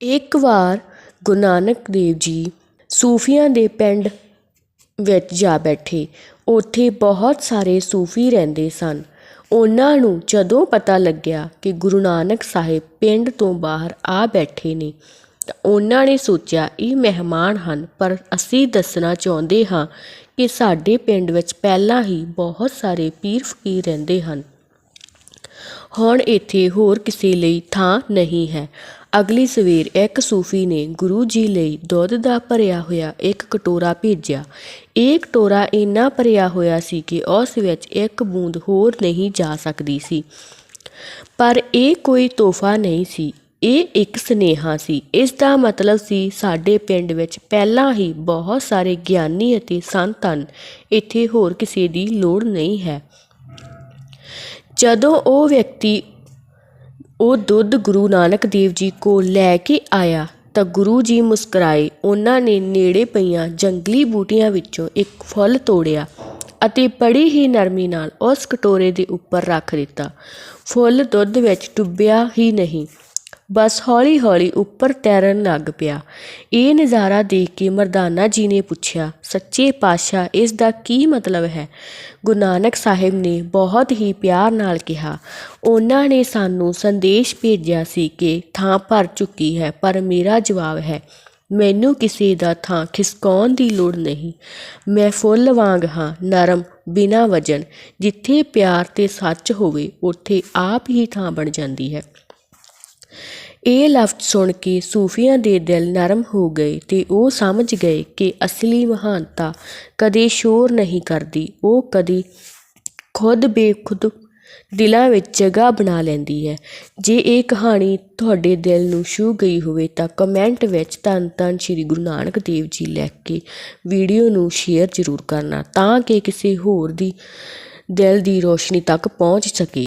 ਇੱਕ ਵਾਰ ਗੁਰੂ ਨਾਨਕ ਦੇਵ ਜੀ ਸੂਫੀਆਂ ਦੇ ਪਿੰਡ ਵਿੱਚ ਜਾ ਬੈਠੇ। ਉੱਥੇ ਬਹੁਤ ਸਾਰੇ ਸੂਫੀ ਰਹਿੰਦੇ ਸਨ। ਉਹਨਾਂ ਨੂੰ ਜਦੋਂ ਪਤਾ ਲੱਗਿਆ ਕਿ ਗੁਰੂ ਨਾਨਕ ਸਾਹਿਬ ਪਿੰਡ ਤੋਂ ਬਾਹਰ ਆ ਬੈਠੇ ਨੇ, ਤਾਂ ਉਹਨਾਂ ਨੇ ਸੋਚਿਆ, ਇਹ ਮਹਿਮਾਨ ਹਨ, ਪਰ ਅਸੀਂ ਦੱਸਣਾ ਚਾਹੁੰਦੇ ਹਾਂ ਕਿ ਸਾਡੇ ਪਿੰਡ ਵਿੱਚ ਪਹਿਲਾਂ ਹੀ ਬਹੁਤ ਸਾਰੇ ਪੀਰ ਫਕੀਰ ਰਹਿੰਦੇ ਹਨ। ਹੁਣ ਇੱਥੇ ਹੋਰ ਕਿਸੇ ਲਈ ਥਾਂ ਨਹੀਂ ਹੈ। ਅਗਲੀ ਸਵੇਰ ਇੱਕ ਸੂਫੀ ਨੇ ਗੁਰੂ ਜੀ ਲਈ ਦੁੱਧ ਦਾ ਭਰਿਆ ਹੋਇਆ ਇੱਕ ਕਟੋਰਾ ਭੇਜਿਆ। ਇਹ ਕਟੋਰਾ ਇੰਨਾ ਭਰਿਆ ਹੋਇਆ ਸੀ ਕਿ ਉਸ ਵਿੱਚ ਇੱਕ ਬੂੰਦ ਹੋਰ ਨਹੀਂ ਜਾ ਸਕਦੀ ਸੀ। ਪਰ ਇਹ ਕੋਈ ਤੋਹਫਾ ਨਹੀਂ ਸੀ। ਇਹ ਇੱਕ ਸਨੇਹਾ ਸੀ। ਇਸ ਦਾ ਮਤਲਬ ਸੀ, ਸਾਡੇ ਪਿੰਡ ਵਿੱਚ ਪਹਿਲਾਂ ਹੀ ਬਹੁਤ ਸਾਰੇ ਗਿਆਨੀ ਅਤੇ ਸੰਤ ਹਨ। ਇੱਥੇ ਹੋਰ ਕਿਸੇ ਦੀ ਲੋੜ ਨਹੀਂ ਹੈ। ਜਦੋਂ ਉਹ ਵਿਅਕਤੀ ਉਹ ਦੁੱਧ ਗੁਰੂ ਨਾਨਕ ਦੇਵ ਜੀ ਕੋਲ ਲੈ ਕੇ ਆਇਆ ਤਾਂ ਗੁਰੂ ਜੀ ਮੁਸਕਰਾਏ। ਉਹਨਾਂ ਨੇ ਨੇੜੇ ਪਈਆਂ ਜੰਗਲੀ ਬੂਟੀਆਂ ਵਿੱਚੋਂ ਇੱਕ ਫੁੱਲ ਤੋੜਿਆ ਅਤੇ ਬੜੀ ਹੀ ਨਰਮੀ ਨਾਲ ਉਸ ਕਟੋਰੇ ਦੇ ਉੱਪਰ ਰੱਖ ਦਿੱਤਾ। ਫੁੱਲ ਦੁੱਧ ਵਿੱਚ ਡੁੱਬਿਆ ਹੀ ਨਹੀਂ। ਬਸ ਹੌਲੀ-ਹੌਲੀ ਉੱਪਰ ਤੈਰਨ ਲੱਗ ਪਿਆ। ਇਹ ਨਜ਼ਾਰਾ ਦੇਖ ਕੇ ਮਰਦਾਨਾ ਜੀ ਨੇ ਪੁੱਛਿਆ, ਸੱਚੇ ਪਾਤਸ਼ਾਹ, ਇਸ ਦਾ ਕੀ ਮਤਲਬ ਹੈ? ਗੁਰੂ ਨਾਨਕ ਸਾਹਿਬ ਨੇ ਬਹੁਤ ਹੀ ਪਿਆਰ ਨਾਲ ਕਿਹਾ। ਉਹਨਾਂ ਨੇ ਸਾਨੂੰ ਸੰਦੇਸ਼ ਭੇਜਿਆ ਸੀ ਕਿ ਥਾਂ ਭਰ ਚੁੱਕੀ ਹੈ, ਪਰ ਮੇਰਾ ਜਵਾਬ ਹੈ, ਮੈਨੂੰ ਕਿਸੇ ਦਾ ਥਾਂ ਖਿਸਕਾਉਣ ਦੀ ਲੋੜ ਨਹੀਂ। ਮੈਂ ਫੁੱਲ ਵਾਂਗ ਹਾਂ, ਨਰਮ, ਬਿਨਾਂ ਵਜਨ। ਜਿੱਥੇ ਪਿਆਰ ਤੇ ਸੱਚ ਹੋਵੇ, ਉੱਥੇ ਆਪ ਹੀ ਥਾਂ ਬਣ ਜਾਂਦੀ ਹੈ। ਇਹ ਲਫ਼ਜ਼ ਸੁਣ ਕੇ ਸੂਫੀਆਂ ਦੇ ਦਿਲ ਨਰਮ ਹੋ ਗਏ ਤੇ ਉਹ ਸਮਝ ਗਏ ਕਿ ਅਸਲੀ ਮਹਾਨਤਾ ਕਦੇ ਸ਼ੋਰ ਨਹੀਂ ਕਰਦੀ, ਉਹ ਕਦੇ ਖੁਦ ਬੇਖੁਦ ਦਿਲਾਂ ਵਿੱਚ ਜਗ੍ਹਾ ਬਣਾ ਲੈਂਦੀ ਹੈ। ਜੇ ਇਹ ਕਹਾਣੀ ਤੁਹਾਡੇ ਦਿਲ ਨੂੰ ਛੂ ਗਈ ਹੋਵੇ ਤਾਂ ਕਮੈਂਟ ਵਿੱਚ ਧੰਨ ਧੰਨ ਸ਼੍ਰੀ ਗੁਰੂ ਨਾਨਕ ਦੇਵ ਜੀ ਲਿਖ ਕੇ ਵੀਡੀਓ ਨੂੰ ਸ਼ੇਅਰ ਜ਼ਰੂਰ ਕਰਨਾ ਤਾਂ ਕਿ ਕਿਸੇ ਹੋਰ ਦੀ ਦਿਲ ਦੀ ਰੋਸ਼ਨੀ ਤੱਕ ਪਹੁੰਚ ਸਕੇ।